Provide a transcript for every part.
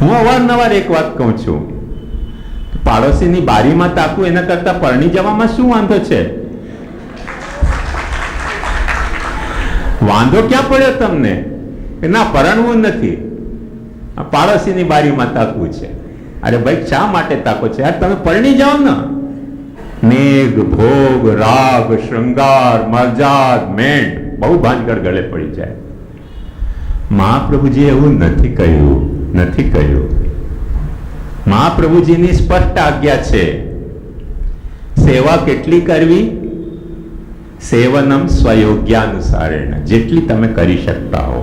હું અવારનવાર એક વાત કહું છું. પાડોશીની બારીમાં તાકવું એના કરતા પરણી જવામાં શું વાંધો છે? વાંધો ક્યાં પડ્યો તમને? કે ના, પરણવું નથી. આ પાડોશીની બારીમાં તાકવું છે. અરે ભાઈ, શા માટે તાકો છે? યાર તમે પરણી જાઓ ને. મેઘ, ભોગ, રાગ, શૃંગાર, મરજાદ મેંડ બહુ ભાનગઢ ગળે પડી જાય. મહાપ્રભુજીએ એવું નથી કહ્યું નથી કહ્યું. મહાપ્રભુજીની સ્પષ્ટ આજ્ઞા છે, સેવા કેટલી કરવી? સેવનમ સ્વયોગ્યાનુસારેણ, જેટલી તમે કરી શકતા હો.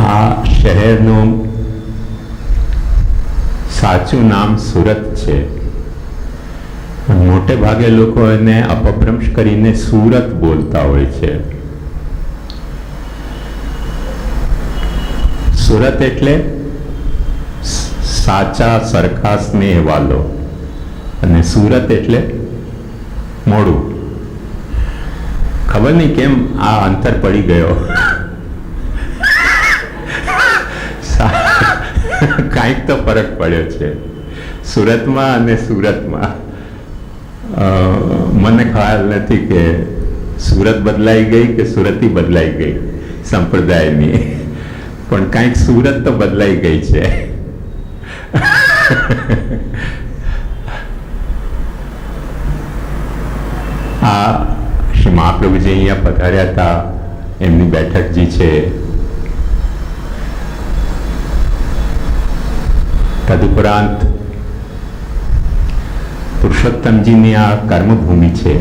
આ શહેરનું સાચું નામ સુરત છે. મોટે ભાગે લોકો એને અપભ્રંશ કરીને સુરત બોલતા હોય છે. સુરત એટલે સાચા સરખા સ્નેહ વાલો અને સુરત એટલે મોડું. ખબર નહીં કેમ આ અંતર પડી ગયો. કાંઈક તો ફરક પડ્યો છે. સુરતમાં અને સુરતમાં. મને ખ્યાલ નથી કે સુરત બદલાઈ ગઈ કે સુરતી બદલાઈ ગઈ. સંપ્રદાયની. પણ કાંઈક સુરત તો બદલાઈ ગઈ છે. આ શ્રી મહાપ્રભુજી અહીંયા પધાર્યા હતા, એમની બેઠક જે છે. તદુપરાંત પુરુષોત્તમજીની આ કર્મભૂમિ છે.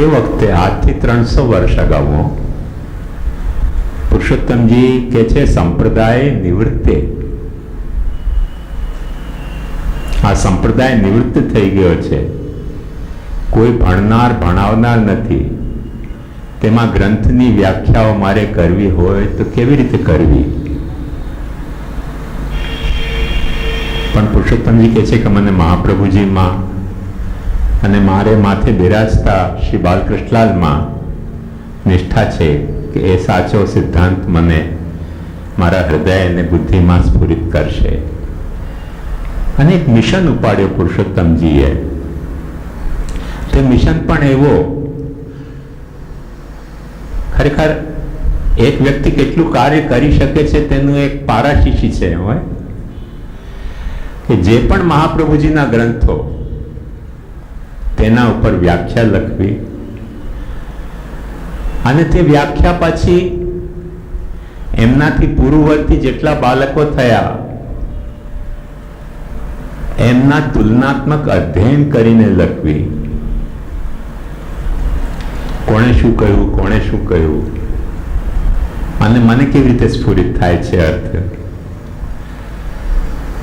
તે વખતે આજથી ત્રણસો વર્ષ અગાઉ પુરુષોત્તમજી કે છે, સંપ્રદાય નિવૃત્તે. આ સંપ્રદાય નિવૃત્ત થઈ ગયો છે. કોઈ ભણનાર ભણાવનાર નથી. તેમાં ગ્રંથની વ્યાખ્યાઓ મારે કરવી હોય તો કેવી રીતે કરવી? પણ પુરુષોત્તમજી કહે છે કે મને મહાપ્રભુજીમાં અને મારે માથે બિરાજતા શ્રી બાલકૃષ્ણલાલમાં નિષ્ઠા છે કે એ સાચો સિદ્ધાંત મને મારા હૃદય અને બુદ્ધિમાં સ્ફુરિત કરશે. અને એક મિશન ઉપાડ્યો પુરુષોત્તમજીએ. તે મિશન પણ એવો. ખરેખર એક વ્યક્તિ કેટલું કાર્ય કરી શકે છે તેનું એક પારાશીશી છે, હોય? કે જે પણ મહાપ્રભુજીના ગ્રંથો તેના ઉપર વ્યાખ્યા લખવી. અને તે વ્યાખ્યા પછી એમનાથી પૂર્વવર્તી જેટલા બાળકો થયા, એમના તુલનાત્મક અધ્યયન કરીને લખવી. કોણે શું કહ્યું, કોણે શું કહ્યું? અને મને કેવી રીતે સ્ફુરિત થાય છે અર્થ?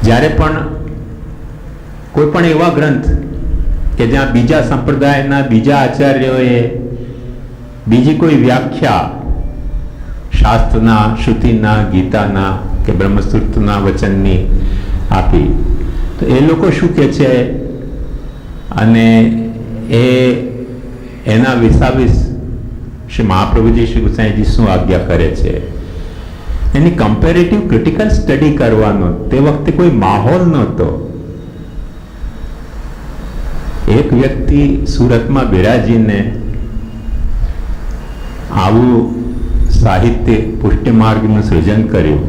જ્યારે પણ કોઈ પણ એવા ગ્રંથ કે જ્યાં બીજા સંપ્રદાયના બીજા આચાર્યોએ બીજી કોઈ વ્યાખ્યા શાસ્ત્રના, શ્રુતિના, ગીતાના કે બ્રહ્મસૂત્રના વચનની આપી. તો એ લોકો શું કહે છે? અને એ એના વિસાવિસ શ્રી મહાપ્રભુજી, શ્રી ગુસાઈજી શું આજ્ઞા કરે છે? એની કમ્પેરેટિવ ક્રિટિકલ સ્ટડી કરવાનો તે વખતે કોઈ માહોલ નહોતો. એક વ્યક્તિ સુરતમાં બિરાજીને આવું સાહિત્ય પુષ્ટિ સર્જન કર્યું.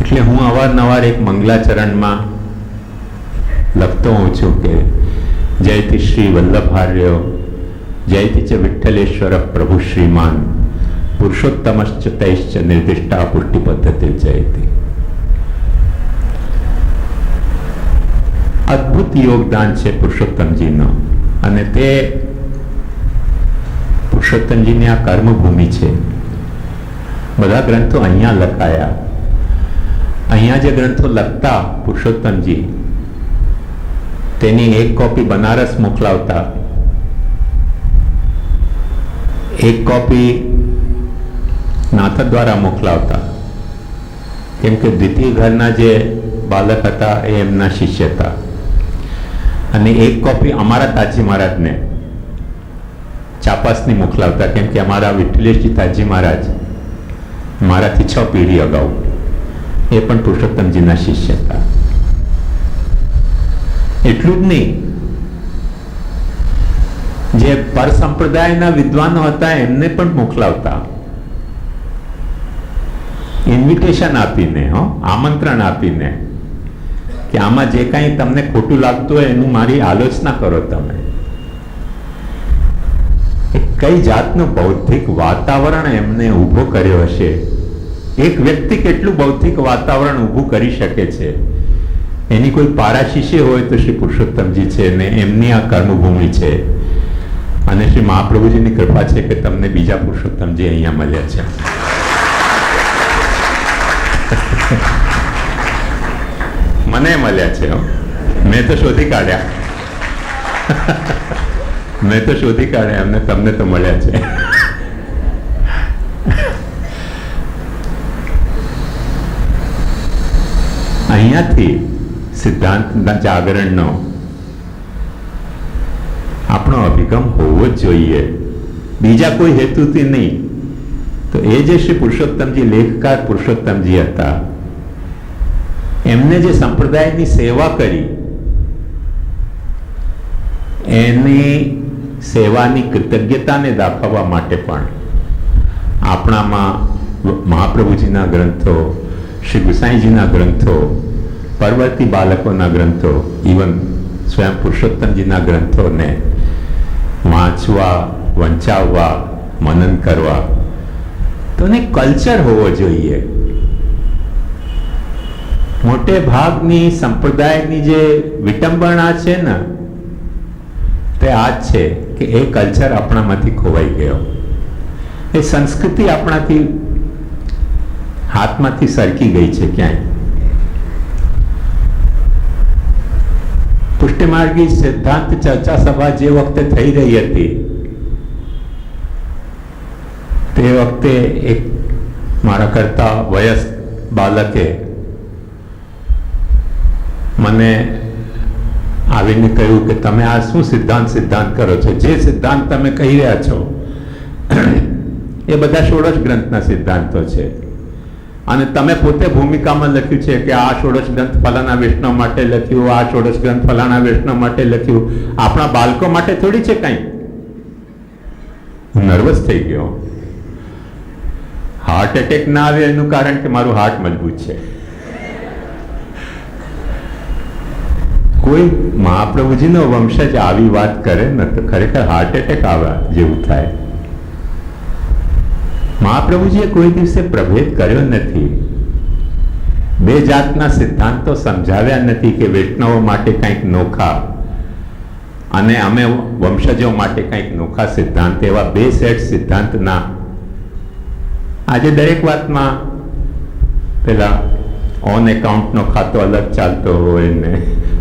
એટલે હું અવારનવાર એક મંગલાચરણમાં લખતો હોઉં છું કે જયતિ શ્રી વલ્લભાર્ય જયતિ ચ વિઠ્ઠલેશ્વર પ્રભુ શ્રીમાન, પુરુષોત્તમશ્ચ તૈશ્ચ નિર્દિષ્ટા પુષ્ટિ પદ્ધતિ જયતિ અદ્ભુત યોગદાન છે પુરુષોત્તમજીનું. અને તે પુરુષોત્તમજીની આ કર્મભૂમિ છે. બધા ગ્રંથો અહીંયા લખાયા. અહીંયા જે ગ્રંથો લખતા પુરુષોત્તમજી, તેની એક કોપી બનારસ મોકલાવતા. એક કોપી નાથક દ્વારા મોકલાવતા. કેમ કે દ્વિતીય ઘરના જે બાલક હતા એ એમના શિષ્ય હતા. અને એક કોપી અમારા તાજી મહારાજને ચાપાસની મોકલાવતા કેમ કે અમારા વિઠ્ઠલેશજી તાજી મહારાજ મારાથી છ પેઢી અગાઉ. એ પણ પુરુષોત્તમજીના શિષ્ય હતા. એટલું જ નહીં. જે પર સંપ્રદાયના વિદ્વાનો હતા, એમને પણ મોકલાવતા ઇન્વિટેશન આપીને, હો, આમંત્રણ આપીને કે આમાં જે કાંઈ તમને ખોટું લાગતું હોય એનું મારી આલોચના કરો તમે. કઈ જાતનું બૌદ્ધિક વાતાવરણ એમને ઊભો કર્યો હશે? એક વ્યક્તિ કેટલું બૌદ્ધિક વાતાવરણ ઊભું કરી શકે છે? એની કોઈ પારાશીશે હોય તો શ્રી પુરુષોત્તમજી છે ને એમની આ કર્મભૂમિ છે. અને શ્રી મહાપ્રભુજીની કૃપા છે કે તમને બીજા પુરુષોત્તમજી અહીંયા મળ્યા છે. મને મળ્યા છે મેં તો શોધી કાઢ્યા. મેં તો શોધી કાઢ્યા, એમને તમને તો મળ્યા છે. અહીંયાથી સિદ્ધાંતના જાગરણનો આપણો અભિગમ હોવો જ જોઈએ. બીજા કોઈ હેતુથી નહીં. તો એ જે શ્રી પુરુષોત્તમજી, લેખકાર પુરુષોત્તમજી હતા એમને જે સંપ્રદાયની સેવા કરી, એની સેવાની કૃતજ્ઞતાને દાખવવા માટે પણ આપણામાં મહાપ્રભુજીના ગ્રંથો, શ્રી ગુસાઈજીના ગ્રંથો, પરવર્તી બાળકોના ગ્રંથો ઇવન સ્વયં પુરુષોત્તમજીના ગ્રંથોને વાંચવા, વંચાવવા, મનન કરવા. તો એને કલ્ચર હોવો જોઈએ. મોટે ભાગની સંપ્રદાયની જે વિટંબણા છે ને, તે આ જ છે કે એ કલ્ચર આપણામાંથી ખોવાઈ ગયો. એ સંસ્કૃતિ આપણાથી હાથમાંથી સરકી ગઈ છે ક્યાંય. પુષ્ટિમાર્ગી સિદ્ધાંત ચર્ચા સભા જે વખતે થઈ રહી હતી, તે વખતે એક મારા કરતા વયસ્ક બાલકે મને આવીને કહ્યું કે તમે આ શું સિદ્ધાંત સિદ્ધાંત કરો છો? જે સિદ્ધાંત તમે કહી રહ્યા છો, એ બધા ષોડશ ગ્રંથના સિદ્ધાંતો છે. અને તમે પોતે ભૂમિકામાં લખ્યું છે કે આ ષોડશ ગ્રંથ ફલાણા વૈષ્ણવ માટે લખ્યું, આ ષોડશ ગ્રંથ ફલાણા વૈષ્ણવ માટે લખ્યું. આપણા બાળકો માટે થોડી છે કંઈ? નર્વસ થઈ ગયો. હાર્ટ એટેક ના આવે એનું કારણ કે મારું હાર્ટ મજબૂત છે. કોઈ મહાપ્રભુજીનો વંશજ આવી વાત કરે, ને તો ખરેખર હાર્ટ એટેક આવ્યા જેવું થાય. મહાપ્રભુજીએ કોઈ દિવસે પ્રભેદ કર્યો નથી. બે જાતના સિદ્ધાંતો સમજાવ્યા નથી કે વૈષ્ણવો માટે કંઈક નોખા અને અમે વંશજો માટે કંઈક નોખા સિદ્ધાંત, એવા બે સેટ સિદ્ધાંતના. આજે દરેક વાતમાં પેલા ઓન એકાઉન્ટનો ખાતો અલગ ચાલતો હોય ને.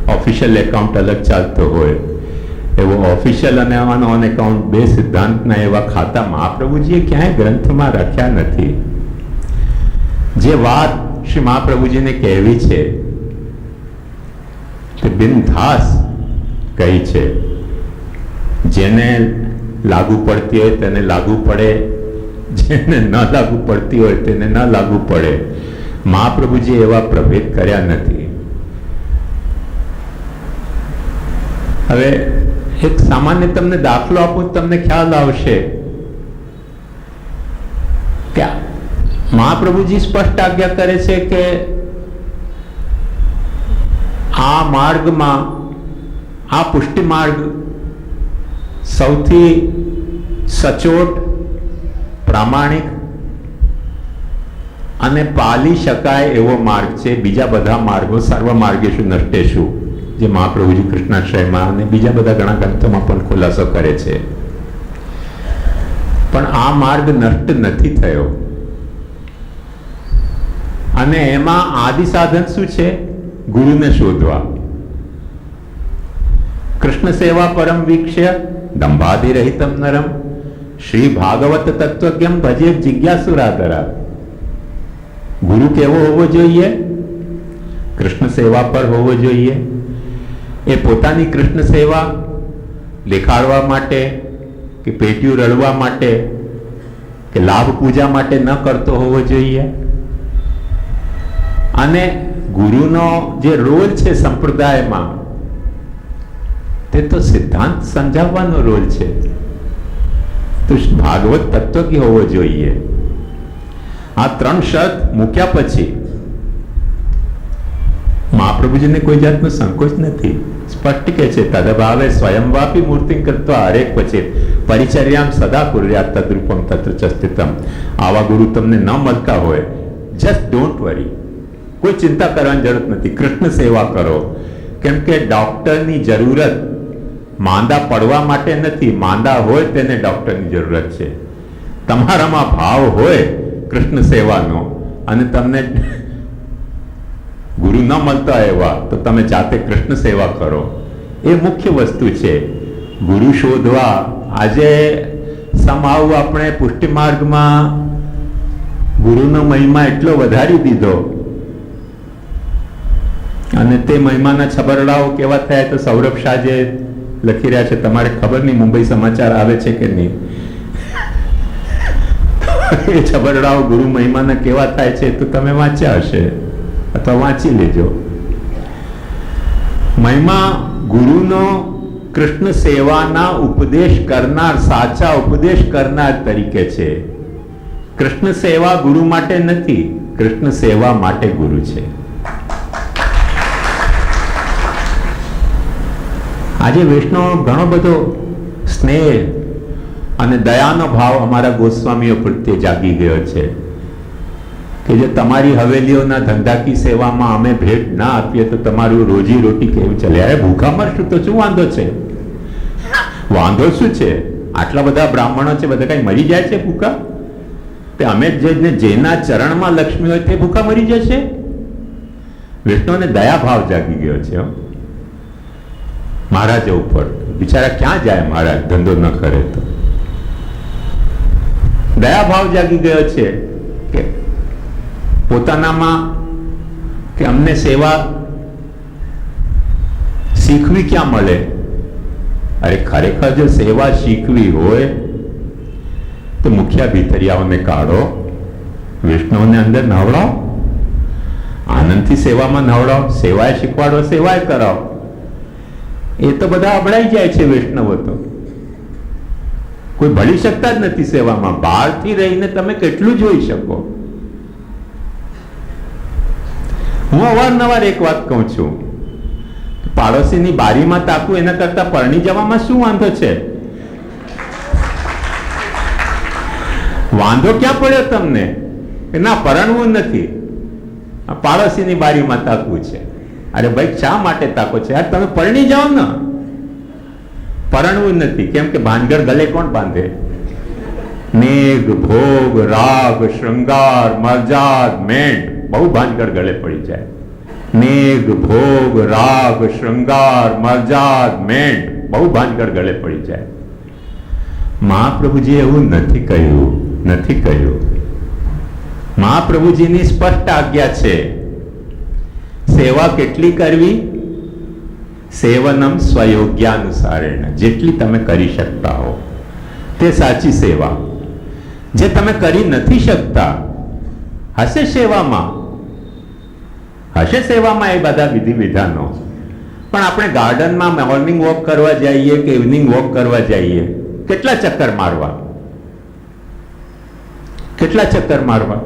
ઓફિશિયલ એકાઉન્ટ અલગ ચાલતો હોય. એવો ઓફિશિયલ અને ઓન એકાઉન્ટ બે સિદ્ધાંતના એવા ખાતા મહાપ્રભુજીએ ક્યાંય ગ્રંથમાં રાખ્યા નથી. જે વાત શ્રી મહાપ્રભુજીને કહેવી છે, તે બિનધાસ કહી છે. જેને લાગુ પડતી હોય તેને લાગુ પડે, જેને ન લાગુ પડતી હોય તેને ન લાગુ પડે. મહાપ્રભુજી એવા પ્રભેદ કર્યા નથી. હવે એક સામાન્ય તમને દાખલો આપું તમને ખ્યાલ આવશે કે મહાપ્રભુજી સ્પષ્ટ આજ્ઞા કરે છે કે આ માર્ગમાં, આ પુષ્ટિ માર્ગ સૌથી સચોટ, પ્રામાણિક અને પાલી શકાય એવો માર્ગ છે. બીજા બધા માર્ગો સર્વ માર્ગેશુ નષ્ટેશુ જે મહાપ્રભુજી કૃષ્ણાશ્રયમાં અને બીજા બધા ઘણા ગ્રંથોમાં પણ ખુલાસો કરે છે. પણ આ માર્ગ નષ્ટ નથી થયો. અને એમાં આદિ સાધન શું છે? ગુરુને શોધવા. કૃષ્ણ સેવા પરમ વીક્ષ્ય દંભાધિરહિતમ નરમ, શ્રી ભાગવત તત્વજ્ઞમ ભજે જિજ્ઞાસુરાધરા ગુરુ કેવો હોવો જોઈએ? કૃષ્ણ સેવા પર હોવો જોઈએ. એ પોતાની કૃષ્ણ સેવા દેખાડવા માટે કે પેટીયું રડવા માટે કે લાભ પૂજા માટે ન કરતો હોવો જોઈએ? અને ગુરુનો જે રોલ છે સંપ્રદાયમાં, તે તો સિદ્ધાંત સમજાવવાનો રોલ છે. તો ભાગવત તત્વ હોવો જોઈએ? આ ત્રણ શર્ત મૂક્યા પછી મહાપ્રભુજીને કોઈ જાતનો સંકોચ નથી. સ્પષ્ટ કે છે, તદભાવે સ્વયંવાપી મૂર્તિ કરતા હરેક પછી પરિચર્યામ સદા કુર્યા તદ્રુપમ તત્ર ચસ્તિતમ. આવા ગુરુ તમને ન મળતા હોય. જસ્ટ ડોન્ટ વરી કોઈ ચિંતા કરવાની જરૂરત નથી. કૃષ્ણ સેવા કરો. કેમ કે ડૉક્ટરની જરૂરત માંદા પડવા માટે નથી. માંદા હોય તેને ડૉક્ટરની જરૂરત છે. તમારામાં ભાવ હોય કૃષ્ણ સેવાનો, અને તમને ન મળતા એવા, તો તમે જાતે કૃષ્ણ સેવા કરો. એ મુખ્ય વસ્તુ છે. ગુરુ શોધવા. આજે સમાવ આપણે પુષ્ટિ ગુરુનો મહિમા એટલો વધારી દીધો. અને તે મહિમાના છબરડાઓ કેવા થયા તો સૌરભ શાહ જે લખી રહ્યા છે, તમારે ખબર નહીં મુંબઈ સમાચાર આવે છે કે નહીં? એ છબરડાઓ ગુરુ મહિમાના કેવા થાય છે, તો તમે વાંચ્યા હશે. અથવા વાંચી લેજો. મહિમા ગુરુનો કૃષ્ણ સેવાના ઉપદેશ કરનાર, સાચા ઉપદેશ કરનાર તરીકે છે. કૃષ્ણ સેવા ગુરુ માટે નથી, કૃષ્ણ સેવા માટે ગુરુ છે. આજે વૈષ્ણવ ઘણો બધો સ્નેહ અને દયાનો ભાવ અમારા ગોસ્વામીઓ પ્રત્યે જાગી ગયો છે. કે જે તમારી હવેલીઓના ધંધાકી સેવામાં અમે ભેટ ના આપીએ તો તમારું રોજી રોટી કેવું ચાલે? અરે ભૂખા મરશું તો શું વાંધો છે? વાંધો શું છે? આટલા બધા બ્રાહ્મણો છે, બધા કઈ મરી જાય છે ભૂખા? તે અમે જે જેના ચરણમાં લક્ષ્મી હોય તે ભૂખા મરી જશે? વિષ્ણુને દયા ભાવ જાગી ગયો છે. મહારાજ ઉપર. બિચારા ક્યાં જાય મહારાજ? ધંધો ન કરે તો. દયા ભાવ જાગી ગયો છે કે પોતાનામાં કે અમને સેવા શીખવી ક્યાં મળે? અરે ખરેખર જો સેવા શીખવી હોય, તો મુખ્ય ભીતરિયાઓને કાઢો, વિષ્ણુને અંદર નવડાવો આનંદથી સેવામાં નવડાવો સેવાય શીખવાડો સેવાય કરાવો એ તો બધા અબડાઈ જાય છે વૈષ્ણવો તો. કોઈ ભળી શકતા જ નથી સેવામાં. બહારથી રહીને તમે કેટલું જોઈ શકો? હું અવારનવાર એક વાત કહું છું. પાડોશીની બારીમાં તાકું એના કરતા પરણી જવામાં શું વાંધો છે? વાંધો ક્યાં પડ્યો તમને? ના, પરણવું નથી. પાડોશીની બારીમાં તાકવું છે. અરે ભાઈ, શા માટે તાકો છે? યાર, તમે પરણી જાઓ ને. પરણવું નથી. કેમ કે ભાનગર ગલે કોણ બાંધે? મેઘ, ભોગ, રાગ, શૃંગાર મજાદ મેંટ બહુ ભાનગઢ ગળે પડી જાય. મેઘ, ભોગ, રાગ, શૃંગાર મજાદ મેંટ બહુ ભાનગઢ ગળે પડી જાય. મહાપ્રભુજી એવું નથી કહ્યું નથી કહ્યું. મહાપ્રભુજીની સ્પષ્ટ આજ્ઞા છે, સેવા કેટલી કરવી? સેવનમ સ્વયોગ્યાનુસારેણ, જેટલી તમે કરી શકતા હો. તે સાચી સેવા. જે તમે કરી નથી શકતા, હશે સેવામાં. હશે સેવામાં એ બધા વિધિ વિધાનો પણ આપણે ગાર્ડનમાં મોર્નિંગ વોક કરવા જઈએ કે ઇવનિંગ વોક કરવા જઈએ, કેટલા ચક્કર મારવા? કેટલા ચક્કર મારવા?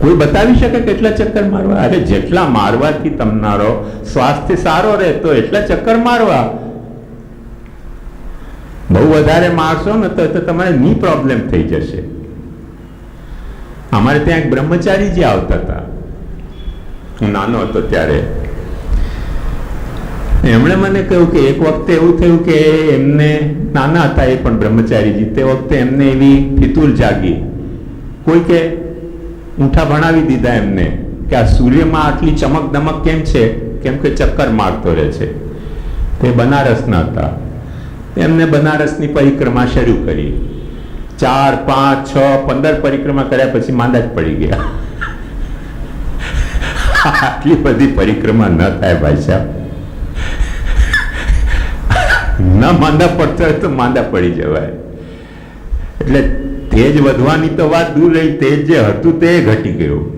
કોઈ બતાવી શકે કેટલા ચક્કર મારવા? અરે જેટલા મારવાથી તમારો સ્વાસ્થ્ય સારો રહે તો એટલા ચક્કર મારવા. બહુ વધારે મારશો ને તો તમારે ની પ્રોબ્લેમ થઈ જશે. અમારે ત્યાં એક બ્રહ્મચારી જે આવતા હતા. હું નાનો હતો ત્યારે. એમણે મને કહ્યું કે એક વખતે એવું થયું કે એમને નાના હતા એ પણ બ્રહ્મચારીજી. તે વખતે એમને એવી ફિતુર જાગી. કોઈ કે ઊંઠા ભણાવી દીધા એમને કે આ સૂર્યમાં આટલી ચમક દમક કેમ છે? કેમ કે ચક્કર મારતો રહે છે. તે બનારસના હતા. એમને બનારસની પરિક્રમા શરૂ કરી. ચાર, પાંચ, છ, પંદર પરિક્રમા કર્યા પછી માંદા જ પડી ગયા. આટલી બધી પરિક્રમા ન થાય ભાઈ સાહેબ. ન માંદા પડતા હોય તો માંદા પડી જવાય. એટલે તેજ વધવાની તો વાત દૂર રહી, તેજ જે હતું તે ઘટી ગયું.